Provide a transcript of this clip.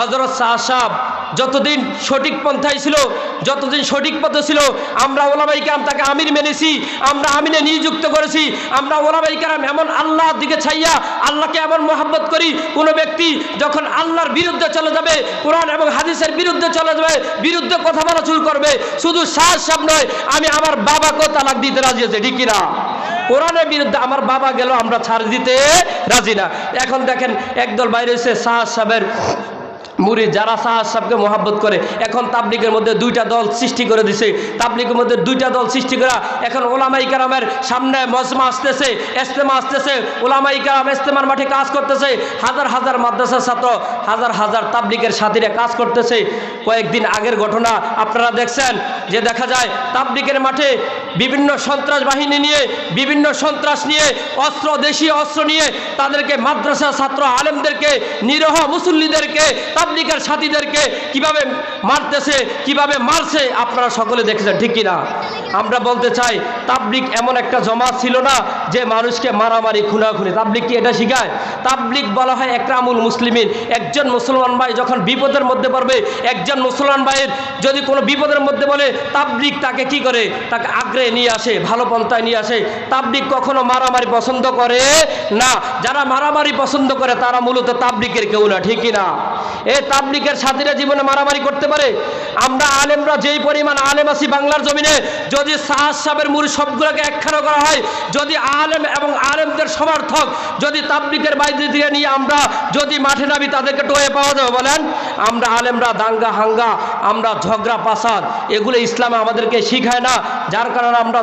হজরত সাহেব যতদিন সঠিক পন্থায় ছিল, যতদিন সঠিক পথে ছিল, আমরা ওলামাই কালাম তাকে আমির মেনেছি, আমরা আমিনে নিযুক্ত করেছি, আমরা ওলামাই কালাম এমন আল্লাহর দিকে ছাইয়া আল্লাহকে এমন মহাব্বত করি, কোনো ব্যক্তি যখন আল্লাহর বিরুদ্ধে চলে যাবে, কোরআন এবং হাদিসের বিরুদ্ধে চলে যাবে, বিরুদ্ধে কথা বলা শুরু করবে, শুধু সাহেব নয়, আমি আমার বাবাকেও তালাক দিতে রাজি আছি, ঠিক না কোরআনের বিরুদ্ধে আমার বাবা গেল আমরা ছাড় দিতে রাজি না। এখন দেখেন, একদল বাইরে এসে শাহ সাহেবের মুড়ি যারা সাহাজ সাহেবকে মহাব্বত করে, এখন তাবলিগের মধ্যে দুইটা দল সৃষ্টি করে দিছে। তাবলিগের মধ্যে দুইটা দল সৃষ্টি করা, এখন ওলামাই কারামের সামনে মজমা আসতেছে এস্তেমা আসতেছে, ওলামাই কারাম এস্তেমার মাঠে কাজ করতেছে, হাজার হাজার মাদ্রাসার ছাত্র, হাজার হাজার তাবলিগের সাথীরা কাজ করতেছে। কয়েকদিন আগের ঘটনা আপনারা দেখছেন যে দেখা যায়, তাবলিগের মাঠে বিভিন্ন সন্ত্রাস বাহিনী নিয়ে, বিভিন্ন সন্ত্রাস নিয়ে, অস্ত্র, দেশীয় অস্ত্র নিয়ে তাদেরকে মাদ্রাসা ছাত্র আলেমদেরকে, নিরহ মুসল্লিদেরকে তাবলিকের সাথীদেরকে কীভাবে মারতেছে, কীভাবে মারছে, আপনারা সকলে দেখেছেন, ঠিক কিনা? আমরা বলতে চাই তাবলিক এমন একটা জমাত ছিল না যে মানুষকে মারামারি, খুনাখুনি তাবলিক কি এটা শিখায়? তাবলিক বলা হয় একরামুল মুসলিমিন। একজন মুসলমান ভাই যখন বিপদের মধ্যে পড়বে, একজন মুসলমান ভাইয়ের যদি কোনো বিপদের মধ্যে বলে তাবলিক তাকে কি করে? তাকে আগ্রে নিয়ে আসে, ভালো পন্থায় নিয়ে আসে। তাবলিক কখনো মারামারি পছন্দ করে না। যারা মারামারি পছন্দ করে, তারা মূলত তাবলিকের কেউ না ঠিকই না এই তাবলিকের সাথীরা জীবনে মারামারি করতে পারে, আমরা আলেমরা যেই পরিমাণ আলেম আছি বাংলার জমিনে, যদি সাহাজ সাহেবের মুড়ি সবগুলোকে একখানা করা হয়, যদি আলেম এবং আলেমদের সমর্থক, যদি তাবলিকের বাইরে দিয়ে নিয়ে আমরা যদি মাঠে নামি, তাদেরকে টোয়ে পাওয়া যাবে বলেন? আমরা আলেমরা দাঙ্গা, হাঙ্গা, আমরা ঝগড়া, পাসাদ, এগুলো ইসলামে আমাদেরকে শিখায় না, যার কারণে আমরা